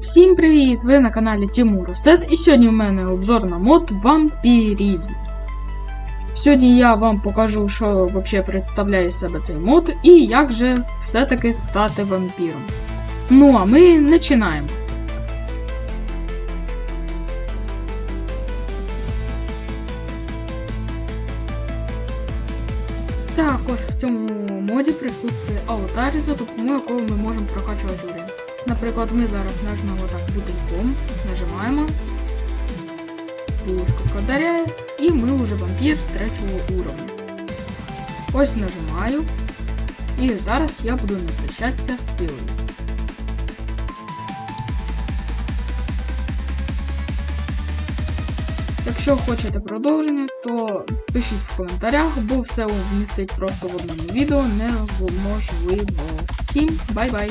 Всім привіт! Ви на каналі Тимур Русет і сьогодні у мене обзор на мод вампірізм. Сьогодні я вам покажу, що взагалі представляє себе цей мод і як же все-таки стати вампіром. Ну а ми починаємо. Також в цьому моді присутствує аватар, за допомогою якого ми можемо прокачувати. Наприклад, ми зараз нажмемо так бутильком, нажимаємо, блискавка вдаряє, і ми вже вампір третього уровня. Ось нажимаю. І зараз я буду насичатися силою. Якщо хочете продовження, то пишіть в коментарях, бо все вмістить просто в одному відео неможливо. Всім бай-бай!